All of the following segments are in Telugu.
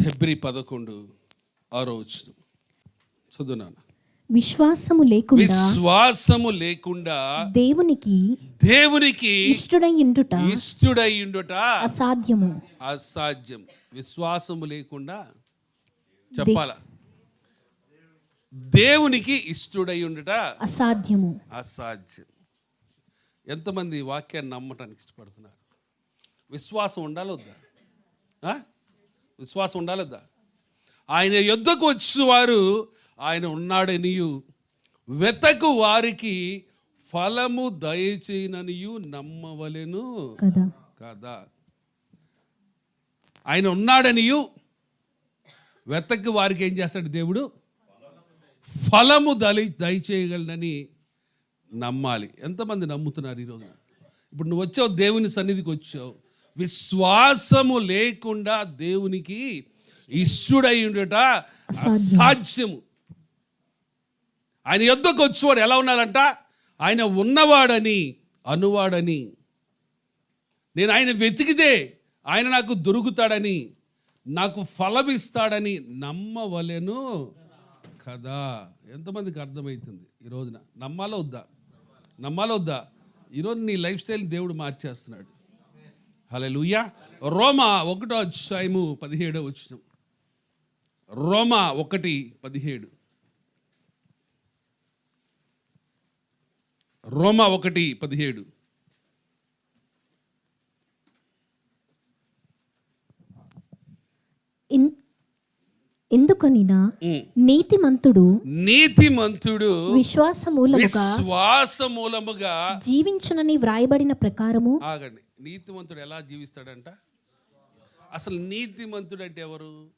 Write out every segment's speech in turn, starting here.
హెబ్రి పదకొండు ఆరో వచ్చిన చదువునాను విశ్వాసము లేకుండా విశ్వాసము లేకుండా దేవునికి దేవునికి ఇష్టడై ఉండుట ఇష్టడయ్యుండుట అసాధ్యము. అసాధ్యం. విశ్వాసము లేకుండా చెప్పాల? దేవునికి ఇష్టడయ్యుండుట అసాధ్యము. అసాధ్యం. ఎంతమంది వాక్యాన్ని నమ్మటానికి ఇష్టపడుతున్నారు? విశ్వాసం ఉండాలి వద్దా? విశ్వాసం ఉండాలి వద్దా ఆయన యుద్ధకు వచ్చిన వారు ఆయన ఉన్నాడనియు వెతకు వారికి ఫలము దయచేయననియు నమ్మవలెను. కదా. కదా. ఆయన ఉన్నాడనియు వెతకు వారికి ఏం చేస్తాడు దేవుడు? ఫలము దలి దయచేయగలనని నమ్మాలి. ఎంతమంది నమ్ముతున్నారు ఈరోజు ఇప్పుడు నువ్వు వచ్చావు దేవుని సన్నిధికి వచ్చావు. విశ్వాసము లేకుండా దేవునికి ఇష్టుడై ఉండట అసాధ్యము. ఆయన యుద్ధకు వచ్చేవాడు ఎలా ఉన్నాడంట? ఆయన ఉన్నవాడని అనువాడని. నేను ఆయన వెతికితే ఆయన నాకు దొరుకుతాడని నాకు ఫలమిస్తాడని నమ్మవలెను కదా? ఎంతమందికి అర్థమవుతుంది ఈ రోజున? నమ్మాలో వద్దా? నమ్మాలో వద్దా? ఈరోజు నీ లైఫ్ స్టైల్ దేవుడు మార్చేస్తున్నాడు. హలో లూయా రోమా ఒకటో అధ్యాయము పదిహేడో వచ్చిన రోమా ఒకటి పదిహేడు. రోమా ఒకటి పదిహేడు. ఎందుకనినా. నీతిమంతుడు నీతిమంతుడు విశ్వాసమూలముగా విశ్వాస మూలముగా జీవించునని వ్రాయబడిన ప్రకారము ఆగండి. నీతిమంతుడు ఎలా జీవిస్తాడంట? అసలు నీతిమంతుడు అంటే ఎవరు?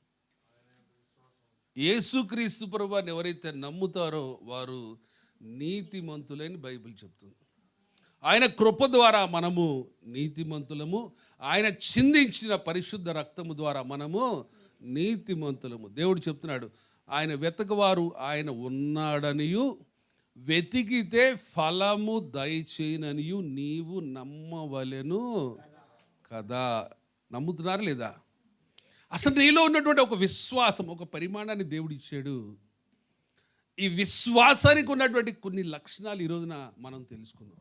యేసుక్రీస్తు ప్రభువాన్ని ఎవరైతే నమ్ముతారో వారు నీతిమంతులని బైబిల్ చెప్తుంది. ఆయన కృప ద్వారా మనము నీతిమంతులము ఆయన చిందించిన పరిశుద్ధ రక్తము ద్వారా మనము నీతిమంతులము. దేవుడు చెప్తున్నాడు ఆయన వెతకవారు ఆయన ఉన్నాడనియు వెతికితే ఫలము దయచేయననియు నీవు నమ్మవలెను కదా. నమ్ముతున్నారా లేదా? అసలు నీలో ఉన్నటువంటి ఒక విశ్వాసం ఒక పరిమాణాన్ని దేవుడు ఇచ్చాడు. ఈ విశ్వాసానికి ఉన్నటువంటి కొన్ని లక్షణాలు ఈ రోజున మనం తెలుసుకుందాం.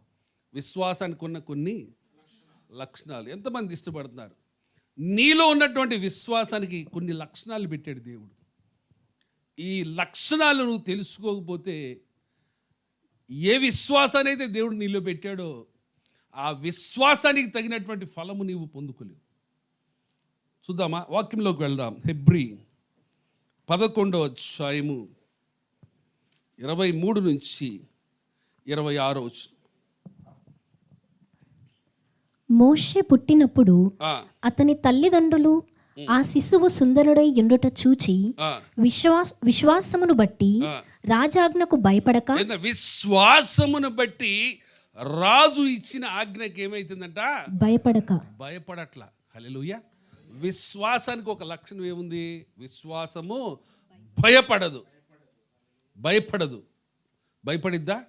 విశ్వాసానికి ఉన్న కొన్ని లక్షణాలు. ఎంతమంది ఇష్టపడుతున్నారు? నీలో ఉన్నటువంటి విశ్వాసానికి కొన్ని లక్షణాలు పెట్టాడు దేవుడు. ఈ లక్షణాలు నువ్వు తెలుసుకోకపోతే ఏ విశ్వాసాన్ని అయితే దేవుడు నీలో పెట్టాడో ఆ విశ్వాసానికి తగినటువంటి ఫలము నీవు పొందుకోలేవు. చూద్దామా? వాక్యంలోకి వెళ్దాం. హెబ్రి పదకొండో అధ్యాయము ఇరవై మూడు నుంచి ఇరవై ఆరో వచ్చు మోషే పుట్టినప్పుడు అతని తల్లిదండ్రులు ఆ శిశువు సుందరుడై ఉండుట చూచి విశ్వాస విశ్వాసమును బట్టి. రాజాజ్ఞకు భయపడక విశ్వాసమును బట్టి రాజు ఇచ్చిన ఆజ్ఞకి ఏమైతుందంట? భయపడక. భయపడట్ల. విశ్వాసానికి ఒక లక్షణం ఏముంది? విశ్వాసము భయపడదు. భయపడదు. భయపడిద్దా?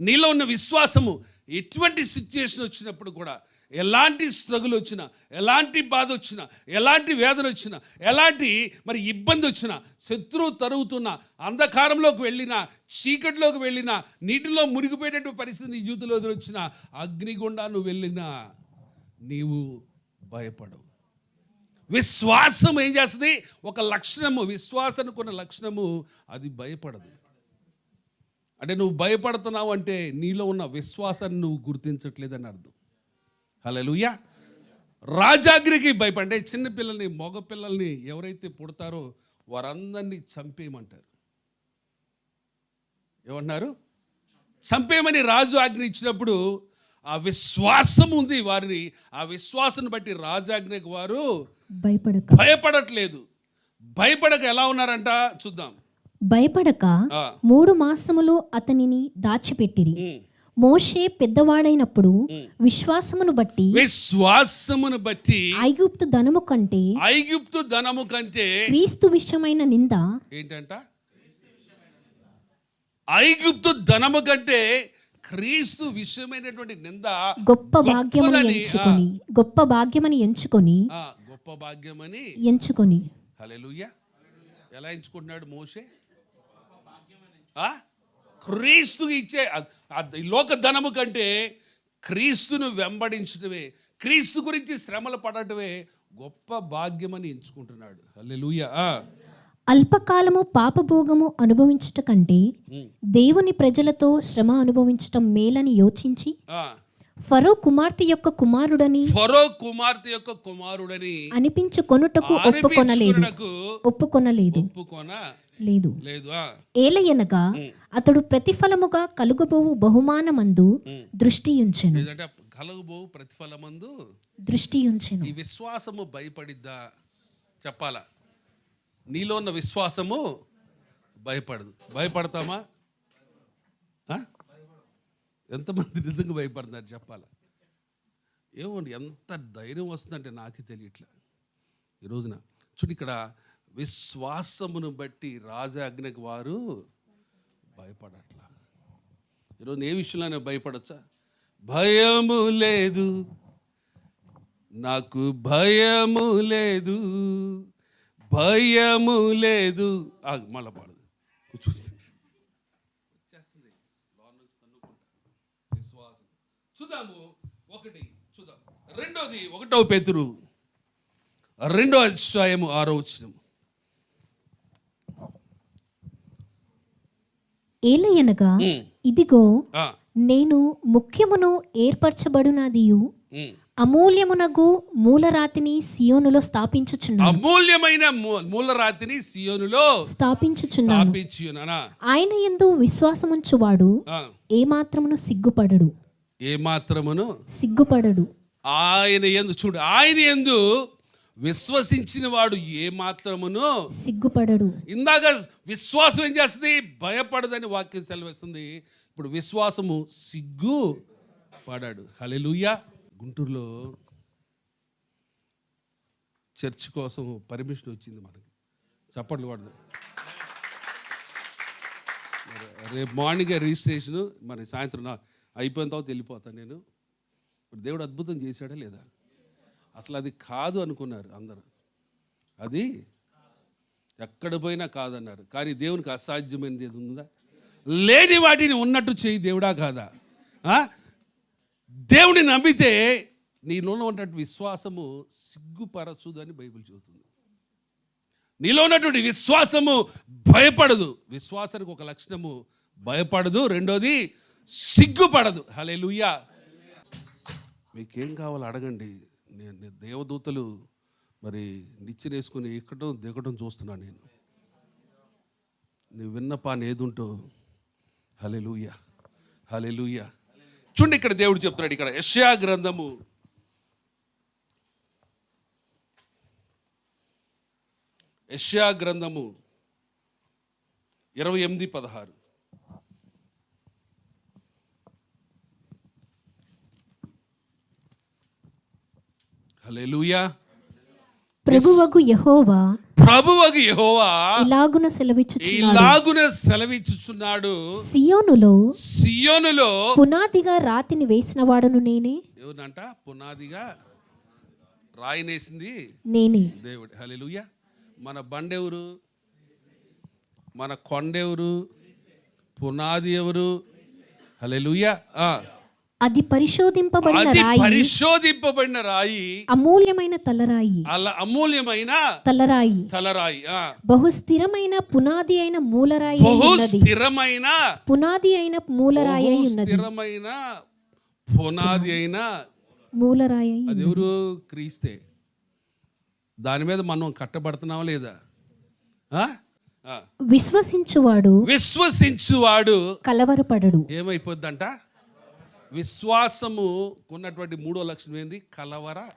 నీలో ఉన్న విశ్వాసము ఎటువంటి సిచ్యుయేషన్ వచ్చినప్పుడు కూడా ఎలాంటి స్ట్రగుల్ వచ్చినా ఎలాంటి బాధ వచ్చినా ఎలాంటి వేదన వచ్చినా ఎలాంటి మరి ఇబ్బంది వచ్చినా శత్రువు తరుగుతున్నా అంధకారంలోకి వెళ్ళినా చీకటిలోకి వెళ్ళినా నీటిలో మునిగిపోయేటటువంటి పరిస్థితి నీ జీవితంలో ఎదురొచ్చినా అగ్నిగుండా నువ్వు వెళ్ళినా నీవు భయపడవు. విశ్వాసం ఏం చేస్తుంది? ఒక లక్షణము విశ్వాసానికి ఉన్న లక్షణము అది భయపడదు. అంటే నువ్వు భయపడుతున్నావు అంటే నీలో ఉన్న విశ్వాసాన్ని నువ్వు గుర్తించట్లేదని అర్థం. హల్లెలూయా. రాజాగ్రికి భయపడ చిన్నపిల్లల్ని మగపిల్లల్ని ఎవరైతే పుడతారో వారందరినీ చంపేయమంటారు. ఏమంటున్నారు? చంపేయమని రాజు ఆజ్ఞ ఇచ్చినప్పుడు ఆ విశ్వాసం ఉంది వారిని. ఆ విశ్వాసం బట్టి రాజాజ్ఞకు వారు భయపడక. భయపడట్లేదు. భయపడక ఎలా ఉన్నారంట చూద్దాం. భయపడక మూడు మాసములు అతనిని దాచిపెట్టిరి. మోషే పెద్దవాడైనప్పుడు విశ్వాసమును బట్టి విశ్వాసమును బట్టి ఐగుప్తు ధనము కంటే ఐగుప్తు ధనము కంటే క్రీస్తు విషయమైన నింద ఏంటంట? ఐగుప్తు ధనము కంటే క్రీస్తు విషయమైనటువంటి నింద గొప్ప భాగ్యమని ఎంచుకొని గొప్ప భాగ్యమని ఎంచుకొని గొప్ప భాగ్యమని ఎంచుకొని. హలెలుయ్య ఎలా ఎంచుకుంటున్నాడు మోషే? ఆ? క్రీస్తుకి ఇచ్చే లోక ధనము కంటే క్రీస్తును వెంబడించడమే క్రీస్తు గురించి శ్రమలు పడటమే గొప్ప భాగ్యమని ఎంచుకుంటున్నాడు హల్లెలూయ ఆ. అల్పకాలము పాపభోగము అనుభవించుట కంటే దేవుని ప్రజలతో శ్రమ అనుభవించటం మేలని యోచించి. ఫరో కుమార్తె యొక్క కుమారుడని ఫరో కుమార్తె యొక్క కుమారుడని అనిపించు కొనుటకు ఒప్పుకొనలేదు. ఒప్పుకొనలేదు. ఒప్పుకొన లేదు లేదు. ఏలయనగా అతడు ప్రతిఫలముగా కలుగబోవు బహుమానమందు దృష్టి ఉంచెను ఏదంటే కలుగుబో ప్రతిఫలమందు దృష్టి ఉంచెను ఈ విశ్వాసము భయపడిద్దా? చెప్పాలా? నీలో ఉన్న విశ్వాసము భయపడదు. భయపడతామా? ఆ? ఎంతమంది నిజంగా భయపడుతున్నారు చెప్పాలా? ఏమండి ఎంత ధైర్యం వస్తుందంటే నాకు తెలియట్లా. ఈ రోజున చూడు ఇక్కడ విశ్వాసమును బట్టి రాజాజ్ఞకు వారు భయపడట్లా. ఈరోజు ఏ విషయంలోనే భయపడచ్చా? భయము లేదు. నాకు భయము లేదు. భయము లేదు. మళ్ళా పాడదు కూర్చో. వచ్చేస్తుంది. లోన నుంచి తన్నుకుంటా. విశ్వాసం చూద్దాము ఒకటి చూద్దాం. రెండోది ఒకటో పేతురు. రెండో అధ్యాయము ఆరో వచ్చిన ఏలయనగా ఇదిగో నేను ముఖ్యమును ఏర్పరచబడునదియు అమూల్యమునగు మూలరాతిని సియోనులో స్థాపించుచున్నాను. అమూల్యమైన మూలరాతిని సియోనులో స్థాపించుచున్నాను. స్థాపించి ఉన్నానా ఆయన ఎందు విశ్వాసముంచువాడు ఏమాత్రమును సిగ్గుపడడు. ఏ మాత్రమును సిగ్గుపడడు. ఆయన ఎందు చూడు ఆయన ఎందు విశ్వసించిన వాడు ఏ మాత్రమును సిగ్గుపడడు. ఇందాక విశ్వాసం ఏం చేస్తుంది? భయపడదని వాక్యం సెలవిస్తుంది. ఇప్పుడు విశ్వాసము సిగ్గు పడాడు హలెలుయ్యా గుంటూరులో చర్చ్ కోసం పర్మిషన్ వచ్చింది మనకి. చప్పట్లు పడదు రేపు మార్నింగ్ రిజిస్ట్రేషను మరి సాయంత్రం అయిపోయిన తర్వాత వెళ్ళిపోతాను నేను. ఇప్పుడు దేవుడు అద్భుతం చేశాడా లేదా? అసలు అది కాదు అనుకున్నారు అందరూ. అది ఎక్కడ పోయినా కాదన్నారు. కానీ దేవునికి అసాధ్యమైనది ఏది ఉందా? లేని వాటిని ఉన్నట్టు చేయి దేవుడా కాదా? దేవుని నమ్మితే నీలో ఉన్నటువంటి విశ్వాసము సిగ్గుపరచుదని అని బైబిల్ చెబుతుంది. నీలో ఉన్నటువంటి విశ్వాసము భయపడదు. విశ్వాసానికి ఒక లక్షణము భయపడదు. రెండోది సిగ్గుపడదు. హలే మీకేం కావాలో అడగండి. నేను దేవదూతలు మరి నిచ్చినేసుకుని ఎక్కడం దిగడం చూస్తున్నాను నేను. నీ విన్నపాన్ని ఏదుంటో. హలెలూయ హలెలూయ చూడండి ఇక్కడ దేవుడు చెప్తున్నాడు ఇక్కడ. యశ్యా గ్రంథము. యశ్యా గ్రంథము. ఇరవై ఎనిమిది పదహారు. హల్లెలూయా. ప్రభువగు యహోవా ప్రభువగు యెహోవా ఇలాగున సెలవిచ్చుచు ఇలాగున సెలవిచ్చుచున్నాడు. సియోనులో సియోనులో పునాదిగా రాతిని వేసిన వాడను నేనే. ఎవరినంట? పునాదిగా రాయినేసింది నేనే. దేవుడు. హల్లెలూయా. మన బండెవరు? మన కొండెవరు? పునాది ఎవరు? హల్లెలూయా. ఆ. అది పరిశోధింపబడిన అది రాయి పరిశోధింపబడిన రాయి అమూల్యమైన తలరాయి. అలా అమూల్యమైన తలరాయి. తలరాయి ఆ. బహు స్థిరమైన పునాది అయిన మూలరాయి అయి బహు ఉన్నది. స్థిరమైన పునాది అయిన మూలరాయి అయి బహు ఉన్నది. స్థిరమైన పునాది అయిన మూలరాయి అయి అది ఎవరు? క్రీస్తే. దాని మీద మనం కట్టబడుతున్నావా లేదా? ఆ? ఆ. విశ్వసించువాడు విశ్వసించువాడు కలవరపడడు. ఏమైపోద్దంట? విశ్వాసము ఉన్నటువంటి మూడో లక్షణం ఏంది? కలవర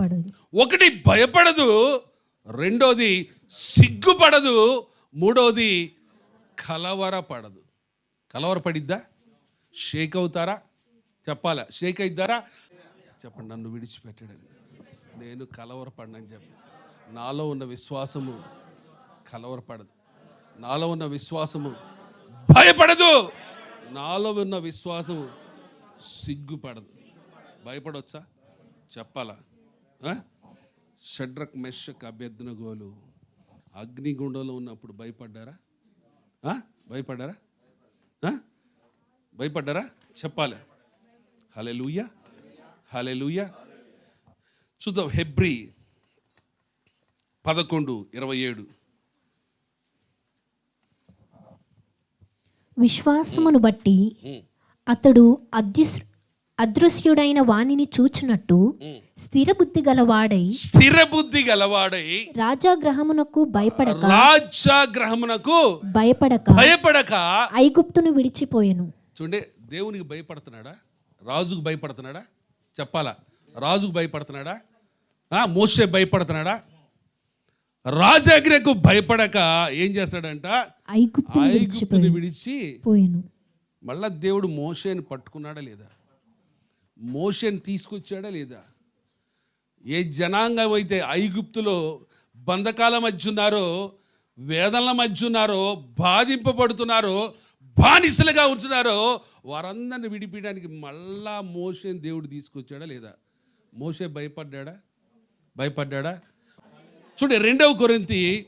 పడదు. ఒకటి భయపడదు రెండోది సిగ్గుపడదు మూడోది కలవరపడదు కలవరపడిద్దా షేక్ అవుతారా? చెప్పాలా? షేక్ అయిద్దారా? చెప్పండి నన్ను విడిచిపెట్టాడని నేను కలవరపడినని చెప్పి. నాలో ఉన్న విశ్వాసము కలవరపడదు నాలో ఉన్న విశ్వాసము భయపడదు. నాలో ఉన్న విశ్వాసము సిగ్గుపడదు. భయపడవచ్చా చెప్పాలా? షడ్రక్ మెషక్ అభ్యర్థన గోలు. అగ్నిగుండంలో ఉన్నప్పుడు భయపడ్డారా? భయపడ్డారా? భయపడ్డారా? చెప్పాలి. హలే లూయ హలే లూయ చూద్దాం హెబ్రి పదకొండు ఇరవై ఏడు. విశ్వాసమును బట్టి అతడు అదృశ్ అదృశ్యుడైన వానిని చూచినట్టు స్థిరబుద్ధి గలవాడై స్థిర బుద్ధి గలవాడై రాజాగ్రహమునకు భయపడక రాజాగ్రహమునకు భయపడక భయపడక ఐగుప్తును విడిచిపోయెను. చూడండి దేవునికి భయపడుతున్నాడా? రాజుకు భయపడుతున్నాడా? చెప్పాలా? రాజుకు భయపడుతున్నాడా? ఆ, మోషే భయపడుతున్నాడా? రాజాగ్రకు భయపడక ఏం చేస్తాడంట? ఐగుప్తును విడిచి విడిచిపోయెను. మళ్ళా దేవుడు మోషేని పట్టుకున్నాడా లేదా? మోషేని తీసుకొచ్చాడా లేదా? ఏ జనాంగం అయితే ఐగుప్తులో బంధకాల మధ్య ఉన్నారో వేదనల మధ్య ఉన్నారో బాధింపబడుతున్నారో బానిసలుగా ఉంటున్నారో వారందరిని విడిపించడానికి మళ్ళా మోషేని దేవుడు తీసుకొచ్చాడా లేదా? మోషే భయపడ్డాడా? భయపడ్డాడా? చూడండి రెండవ కొరింతి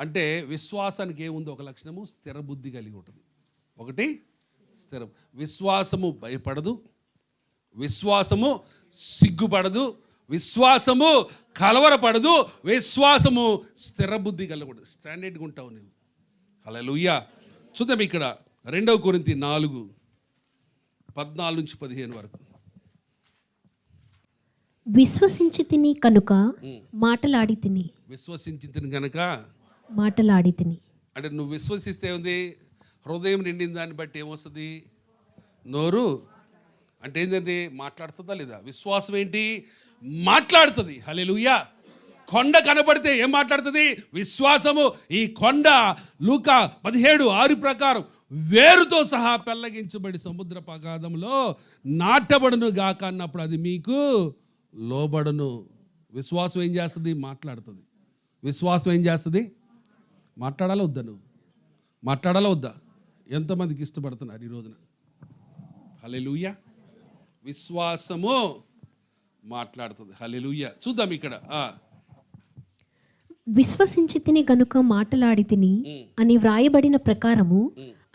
అంటే విశ్వాసానికి ఏముంది? ఒక లక్షణము స్థిర బుద్ధి కలిగి ఉంటుంది. ఒకటి స్థిర విశ్వాసము భయపడదు. విశ్వాసము సిగ్గుపడదు. విశ్వాసము కలవరపడదు. విశ్వాసము స్థిర బుద్ధి కలిగి ఉంటుంది స్టాండర్డ్గా ఉంటావు నువ్వు అలా లుయ్యా చూద్దాం ఇక్కడ రెండవ కొరింతి నాలుగు పద్నాలుగు నుంచి పదిహేను వరకు. విశ్వసించి తిని కనుక మాటలాడి తిని. విశ్వసించిన గనక మాటలాడి తిని. అంటే నువ్వు విశ్వసిస్తే ఉంది హృదయం నిండిన దాన్ని బట్టి ఏమొస్తుంది? నోరు అంటే ఏంటంటే మాట్లాడుతుందా లేదా? విశ్వాసం ఏంటి? మాట్లాడుతుంది. హలెలుయ్యా కొండ కనబడితే ఏం మాట్లాడుతుంది? విశ్వాసము. ఈ కొండ లూక పదిహేడు ఆరు ప్రకారం వేరుతో సహా పెల్లగించబడి సముద్ర పగాధంలో నాటబడును గాక అన్నప్పుడు అది మీకు లోబడును. విశ్వాసం ఏం చేస్తుంది? మాట్లాడుతుంది. విశ్వాసం ఏం చేస్తుంది? మాట్లాడాలా వద్దా నువ్వు? మాట్లాడాలా వద్దా? ఎంతమందికి ఇష్టపడుతున్నారు ఈ రోజున? హలెలుయ్య విశ్వాసము మాట్లాడుతుంది. హలెలుయ్య చూద్దాం ఇక్కడ. విశ్వసించి తిని గనుక మాటలాడి తిని అని వ్రాయబడిన ప్రకారము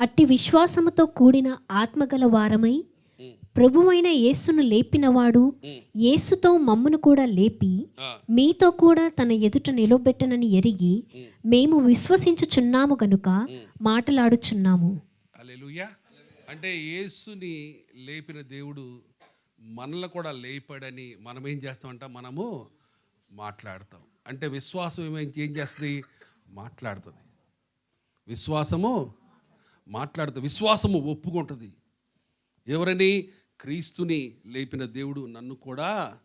అట్టి విశ్వాసముతో కూడిన ఆత్మగల వారమై ప్రభువైన యేసును లేపినవాడు యేసుతో మమ్మును కూడా లేపి మీతో కూడా తన ఎదుట నిలబెట్టనని ఎరిగి మేము విశ్వసించుచున్నాము గనుక మాటలాడుచున్నాము. హల్లెలూయా. అంటే యేసుని లేపిన దేవుడు మనల్ని కూడా లేపాడని మనం ఏం చేస్తామంట? మనము మాట్లాడతాం. అంటే విశ్వాసం ఏమైంది ఏం చేస్తుంది? మాట్లాడుతుంది. విశ్వాసము మాట్లాడుతుంది. విశ్వాసము ఒప్పుకుంటుంది. ఎవరని? క్రీస్తుని లేపిన దేవుడు నన్ను కూడా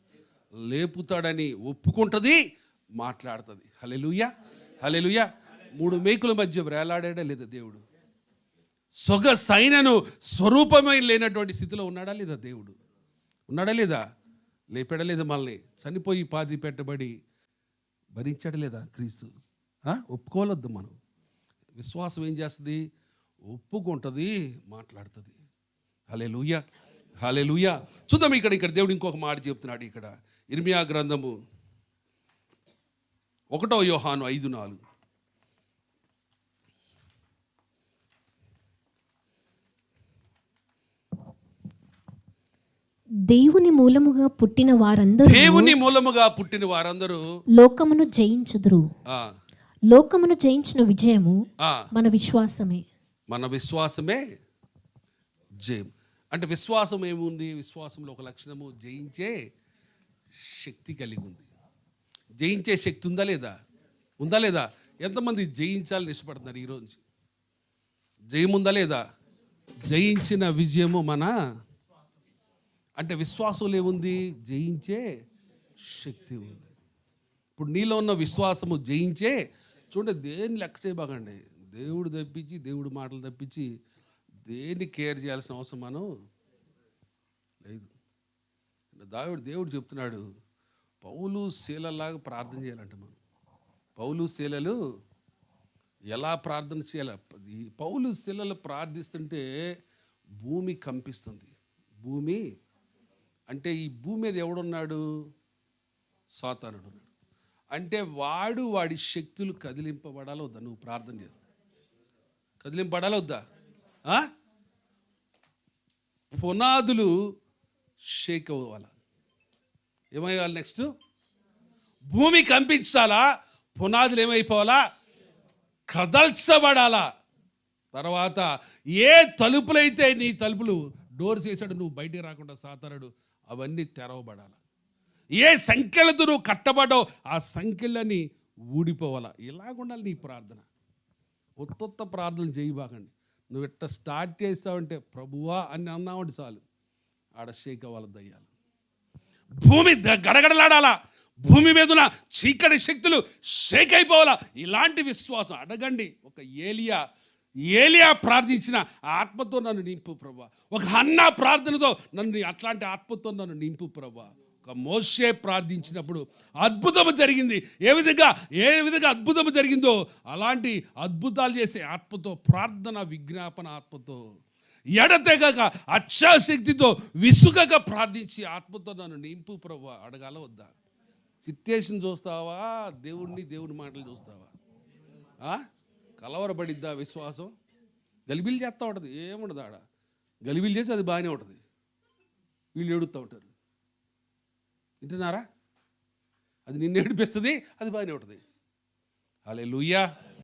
లేపుతాడని ఒప్పుకుంటుంది మాట్లాడుతుంది. హలెలుయ హలెలుయ మూడు మేకుల మధ్య వేలాడాడా లేదా దేవుడు? సొగ సైనను స్వరూపమై లేనటువంటి స్థితిలో ఉన్నాడా లేదా దేవుడు? ఉన్నాడా లేదా? లేపాడా లేదా మనల్ని? చనిపోయి పాతి పెట్టబడి భరించాడా లేదా క్రీస్తు? ఆ? ఒప్పుకోవద్దు మనం. విశ్వాసం ఏం చేస్తుంది? ఒప్పుకుంటుంది మాట్లాడుతుంది. హలే లూయ హలే లూయ చూద్దాం ఇక్కడ ఇక్కడ దేవుడు ఇంకొక మాట చెప్తున్నాడు ఇక్కడ. ఇర్మియా గ్రంథము ఒకటో యోహాను ఐదు నాలుగు. దేవుని మూలముగా పుట్టిన వారందరూ దేవుని మూలముగా పుట్టిన వారందరూ లోకమును జయించుదురు. ఆ, లోకమును జయించిన విజయము ఆ, మన విశ్వాసమే. మన విశ్వాసమే జయం. అంటే విశ్వాసం ఏముంది? విశ్వాసంలో ఒక లక్షణము జయించే శక్తి కలిగి ఉంది. జయించే శక్తి ఉందా లేదా? ఉందా లేదా? ఎంతమంది జయించాలని ఇష్టపడుతున్నారు ఈరోజు? జయం ఉందా లేదా? జయించిన విజయము మన అంటే విశ్వాసం ఏముంది? జయించే శక్తి ఉంది. ఇప్పుడు నీలో ఉన్న విశ్వాసము జయించే చూడండి దేన్ని లెక్క చేయబాకండి? దేవుడు తప్పించి దేవుడు మాటలు తప్పించి దేన్ని కేర్ చేయాల్సిన అవసరం మనం లేదు. దావిడు దేవుడు చెప్తున్నాడు పౌలు శీలలాగా ప్రార్థన చేయాలంట మనం. పౌలు శీలలు ఎలా ప్రార్థన చేయాలి? ఈ పౌలు శిలలు ప్రార్థిస్తుంటే భూమి కంపిస్తుంది. భూమి అంటే ఈ భూమి మీద ఎవడున్నాడు? సాతానుడు ఉన్నాడు అంటే వాడు వాడి శక్తులు కదిలింపబడాలి వద్దా? నువ్వు ప్రార్థన చేస్తా. కదిలింపబడాలి వద్దా? పునాదులు షేక్ అవ్వాలి. ఏమయ్యాలి నెక్స్ట్? భూమి కంపించాలా? పునాదులు ఏమైపోవాలా? కదల్చబడాలా? తర్వాత ఏ తలుపులైతే నీ తలుపులు డోర్స్ వేసాడు నువ్వు బయటికి రాకుండా సాతారుడు అవన్నీ తెరవబడాల. ఏ సంఖ్యలతో నువ్వు కట్టబడో ఆ సంఖ్యలని ఊడిపోవాలా. ఇలాగుండాలి నీ ప్రార్థన. ఉత్తొత్త ప్రార్థనలు చేయబాకండి. నువ్వు ఇట్ట స్టార్ట్ చేస్తావంటే ప్రభువా అని అన్నామంటే చాలు. ఆడ షేక్ అవ్వాలి దయ్యాలు. భూమి ద- గడగడలాడాలా. భూమి మీదున చీకటి శక్తులు షేక్ అయిపోవాలా. ఇలాంటి విశ్వాసం అడగండి. ఒక ఏలియా ఏలియా ప్రార్థించిన ఆత్మతో నన్ను నింపు ప్రభా. ఒక అన్న ప్రార్థనతో నన్ను అట్లాంటి ఆత్మతో నన్ను నింపు ప్రభా. ఒక మోషే ప్రార్థించినప్పుడు అద్భుతం జరిగింది. ఏ విధంగా ఏ విధంగా అద్భుతం జరిగిందో అలాంటి అద్భుతాలు చేసే ఆత్మతో ప్రార్థన విజ్ఞాపన ఆత్మతో ఎడతెగక అచ్చాశక్తితో విసుగక ప్రార్థించి ఆత్మతో నన్ను నింపు ప్రభు అడగాల వద్దా? సిట్యుయేషన్ చూస్తావా? దేవుణ్ణి దేవుని మాటలు చూస్తావా? కలవరబడిద్దా కలవరపడిద్దా విశ్వాసం? గలిబిలు చేస్తూ ఉంటుంది. ఏముండదు ఆడ. గలిబిలు చేసి అది బాగానే ఉంటుంది. వీళ్ళు ఎడుతూ ఉంటారు. వింటున్నారా? అది నిన్ను ఏడిపిస్తుంది అది బాగానే ఉంటుంది. అలే